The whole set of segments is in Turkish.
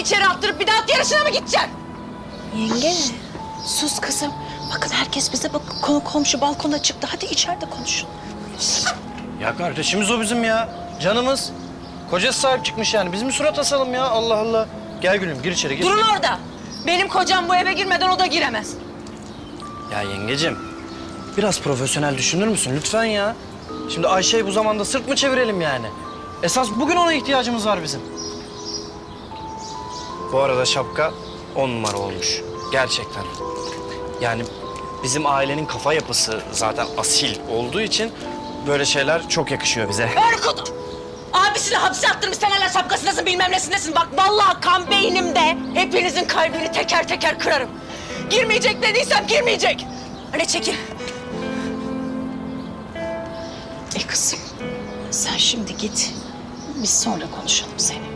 içeri attırıp bir daha at yarışına mı gideceksin? Yenge. Sus kızım. Bakın herkes bize bak konu komşu balkona çıktı. Hadi içeride konuşun. Ya kardeşimiz o bizim ya. Canımız. Kocası sahip çıkmış yani. Biz mi surat asalım ya? Allah Allah. Gel gülüm gir içeri gir. Durun orada. Benim kocam bu eve girmeden o da giremez. Ya yengecim. Biraz profesyonel düşünür müsün lütfen ya? Şimdi Ayşe'yi bu zamanda sırt mı çevirelim yani? Esas bugün ona ihtiyacımız var bizim. Bu arada şapka on numara olmuş. Gerçekten. Yani bizim ailenin kafa yapısı zaten asil olduğu için böyle şeyler çok yakışıyor bize. Erkut! Abisini hapse attırmış sen hala şapkasındasın bilmem nesindesin. Bak vallahi kan beynimde hepinizin kalbini teker teker kırarım. Girmeyecek dediysem girmeyecek. Anne çekil. E kızım sen şimdi git. Biz sonra konuşalım seninle.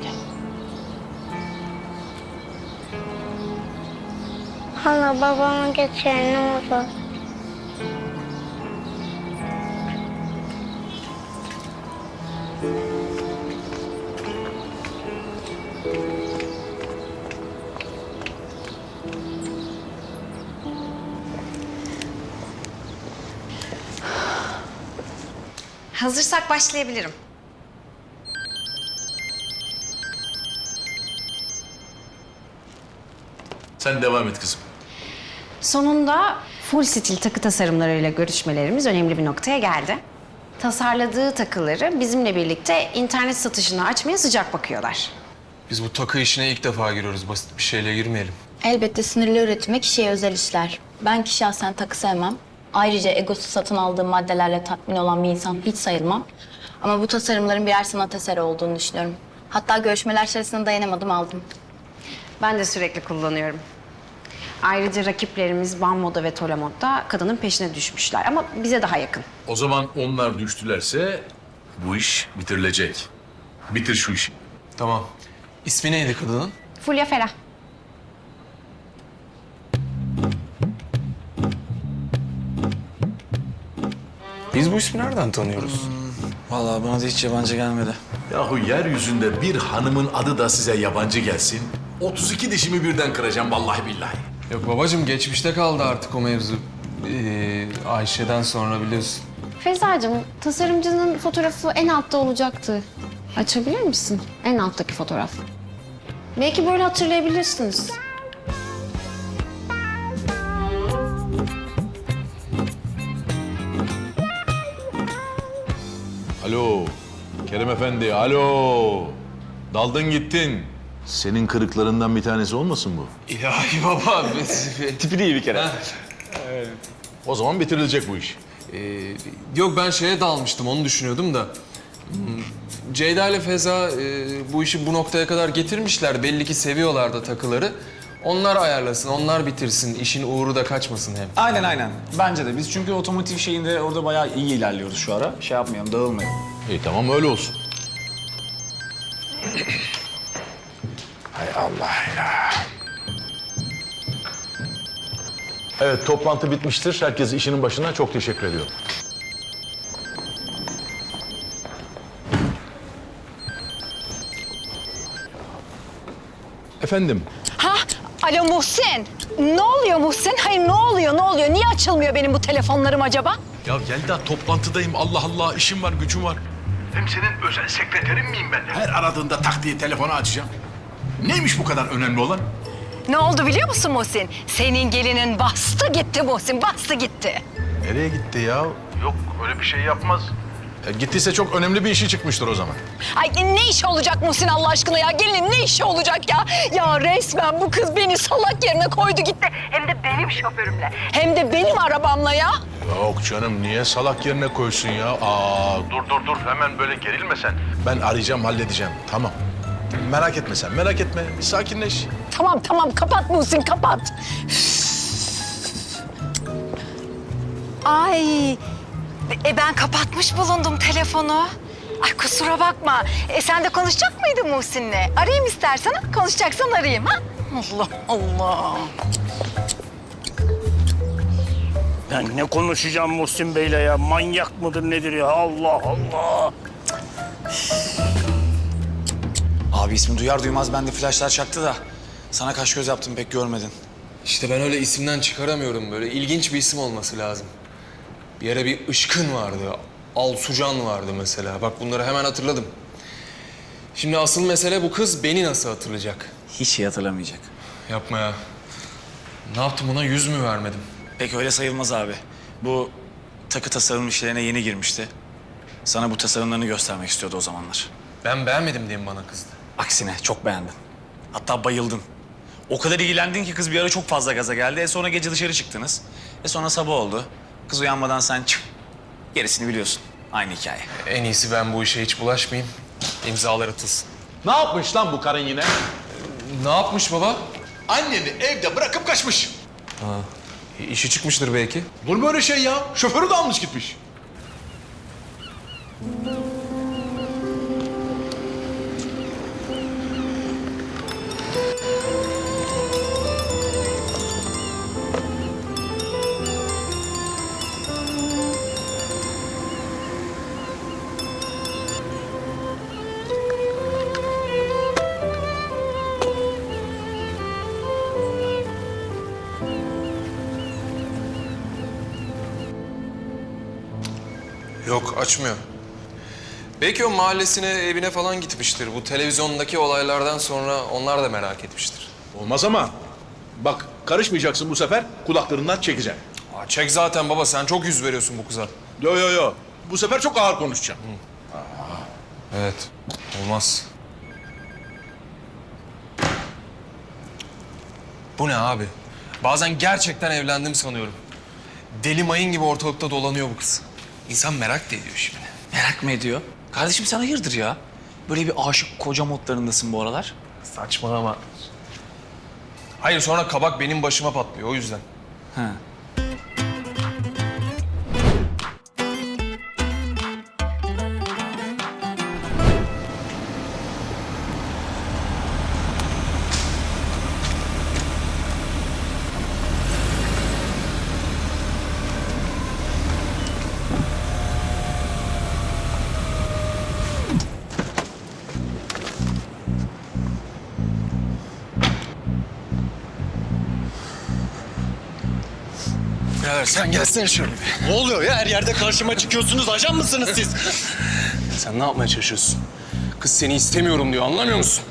Hala babamı getir ne olur. Hazırsak başlayabilirim. Sen devam et kızım. Sonunda full stil takı tasarımlarıyla görüşmelerimiz önemli bir noktaya geldi. Tasarladığı takıları bizimle birlikte internet satışını açmaya sıcak bakıyorlar. Biz bu takı işine ilk defa giriyoruz. Basit bir şeyle girmeyelim. Elbette sınırlı üretime kişiye özel işler. Ben ki şahsen takı sevmem. Ayrıca egosu satın aldığı maddelerle tatmin olan bir insan hiç sayılmam. Ama bu tasarımların birer sanat eseri olduğunu düşünüyorum. Hatta görüşmeler içerisinde dayanamadım aldım. Ben de sürekli kullanıyorum. Ayrıca rakiplerimiz Van Moda ve da kadının peşine düşmüşler ama bize daha yakın. O zaman onlar düştülerse bu iş bitirilecek. Bitir şu işi. Tamam. İsmi neydi kadının? Fulya Ferah. Biz bu ismi nereden tanıyoruz? Vallahi bana da hiç yabancı gelmedi. Yahu yeryüzünde bir hanımın adı da size yabancı gelsin. 32 dişimi birden kıracağım vallahi billahi. Yok babacığım geçmişte kaldı artık o mevzu. Ee, Ayşe'den sonra biliyorsun. Feyza'cığım tasarımcının fotoğrafı en altta olacaktı. Açabilir misin? En alttaki fotoğraf. Belki böyle hatırlayabilirsiniz. Alo. Kerem Efendi, alo. Daldın gittin. Senin kırıklarından bir tanesi olmasın bu? İlahi baba. Tipi iyi bir kere. O zaman bitirilecek bu iş. Ee, yok ben şeye dalmıştım onu düşünüyordum da. Hmm, Ceyda ile Feza e, bu işi bu noktaya kadar getirmişler. Belli ki seviyorlar da takıları. Onlar ayarlasın, onlar bitirsin. İşin uğru da kaçmasın hem. Aynen aynen. Bence de. Biz çünkü otomotiv şeyinde orada bayağı iyi ilerliyoruz şu ara. Şey yapmayalım, dağılmayalım. İyi tamam öyle olsun. Hay Allah ya. Evet toplantı bitmiştir. Herkes işinin başına çok teşekkür ediyorum. Efendim, Ha? Alo Muhsin. Ne oluyor Muhsin? Hayır ne oluyor ne oluyor? Niye açılmıyor benim bu telefonlarım acaba? Ya Yelda toplantıdayım. Allah Allah işim var gücüm var. Hem senin özel sekreterin miyim ben? Her aradığında tak diye telefonu açacağım. Neymiş bu kadar önemli olan? Ne oldu biliyor musun Muhsin? Senin gelinin bastı gitti Muhsin, bastı gitti. Nereye gitti ya? Yok öyle bir şey yapmaz. E, gittiyse çok önemli bir işi çıkmıştır o zaman. Ay ne iş olacak Muhsin Allah aşkına ya? Gelinin ne işi olacak ya? Ya resmen bu kız beni salak yerine koydu gitti. Hem de benim şoförümle. Hem de benim arabamla ya. Yok canım niye salak yerine koysun ya? Aa dur dur dur hemen böyle gerilme sen. Ben arayacağım halledeceğim tamam. Merak etme sen merak etme bir sakinleş. Tamam tamam kapat Muhsin kapat. Ay e ben kapatmış bulundum telefonu. Ay kusura bakma. E sen de konuşacak mıydın Muhsin'le? Arayayım istersen. ha? Konuşacaksan arayayım ha. Allah Allah. Ben ne konuşacağım Muhsin Bey'le ya? Manyak mıdır nedir ya? Allah Allah. Abi ismi duyar duymaz bende flaşlar çaktı da. Sana kaş göz yaptım pek görmedin. İşte ben öyle isimden çıkaramıyorum böyle. ilginç bir isim olması lazım. Bir yere bir ışkın vardı. Alsucan vardı mesela. Bak bunları hemen hatırladım. Şimdi asıl mesele bu kız beni nasıl hatırlayacak? Hiç iyi hatırlamayacak. Yapma ya. Ne yaptım ona yüz mü vermedim? Pek öyle sayılmaz abi. Bu takı tasarım işlerine yeni girmişti. Sana bu tasarımlarını göstermek istiyordu o zamanlar. Ben beğenmedim diye mi bana kızdı? Aksine çok beğendin. Hatta bayıldın. O kadar ilgilendin ki kız bir ara çok fazla gaza geldi. E sonra gece dışarı çıktınız. E sonra sabah oldu. Kız uyanmadan sen çık. Gerisini biliyorsun. Aynı hikaye. En iyisi ben bu işe hiç bulaşmayayım. İmzalar atılsın. Ne yapmış lan bu karın yine? Ne yapmış baba? Anneni evde bırakıp kaçmış. E, İşi çıkmıştır belki. Olur mu öyle şey ya? Şoförü de almış gitmiş. Yok açmıyor. Belki o mahallesine, evine falan gitmiştir. Bu televizyondaki olaylardan sonra onlar da merak etmiştir. Olmaz ama. Bak karışmayacaksın bu sefer kulaklarından çekeceğim. Aa, çek zaten baba sen çok yüz veriyorsun bu kıza. Yo yo yo. Bu sefer çok ağır konuşacağım. Evet olmaz. Bu ne abi? Bazen gerçekten evlendim sanıyorum. Deli mayın gibi ortalıkta dolanıyor bu kız. İnsan merak da ediyor şimdi. Merak mı ediyor? Kardeşim sen hayırdır ya? Böyle bir aşık koca modlarındasın bu aralar. Saçmalama. Hayır sonra kabak benim başıma patlıyor o yüzden. Ha. Birader sen gelsene şöyle bir. Ne oluyor ya? Her yerde karşıma çıkıyorsunuz. Ajan mısınız siz? Sen ne yapmaya çalışıyorsun? Kız seni istemiyorum diyor anlamıyor musun?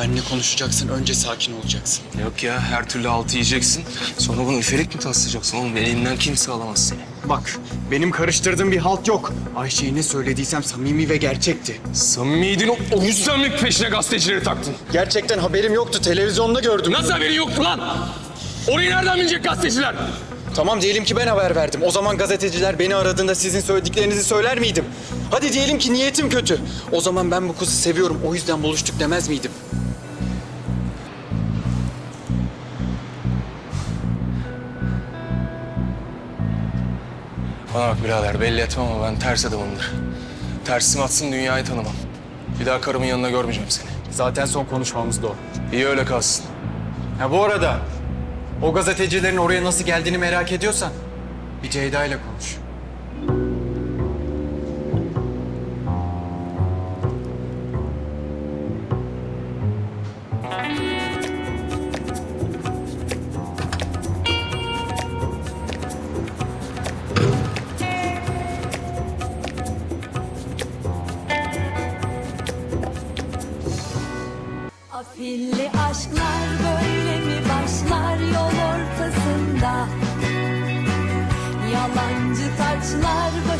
Benle konuşacaksın. Önce sakin olacaksın. Yok ya her türlü altı yiyeceksin. Sonra bunu üfelik mi taslayacaksın oğlum? Elinden kimse alamaz seni. Bak, benim karıştırdığım bir halt yok. Ayşe'ye ne söylediysem samimi ve gerçekti. Samimiydin o, o yüzden mi peşine gazetecileri taktın? Gerçekten haberim yoktu. Televizyonda gördüm. Nasıl haberin yoktu lan? Orayı nereden bilecek gazeteciler? Tamam diyelim ki ben haber verdim. O zaman gazeteciler beni aradığında sizin söylediklerinizi söyler miydim? Hadi diyelim ki niyetim kötü. O zaman ben bu kızı seviyorum. O yüzden buluştuk demez miydim? Bana bak birader belli etmem ama ben ters adamımdır. Tersim atsın dünyayı tanımam. Bir daha karımın yanına görmeyeceğim seni. Zaten son konuşmamız da o. İyi öyle kalsın. Ha bu arada o gazetecilerin oraya nasıl geldiğini merak ediyorsan bir Ceyda ile konuş. Afilli aşklar Yalancı taçlar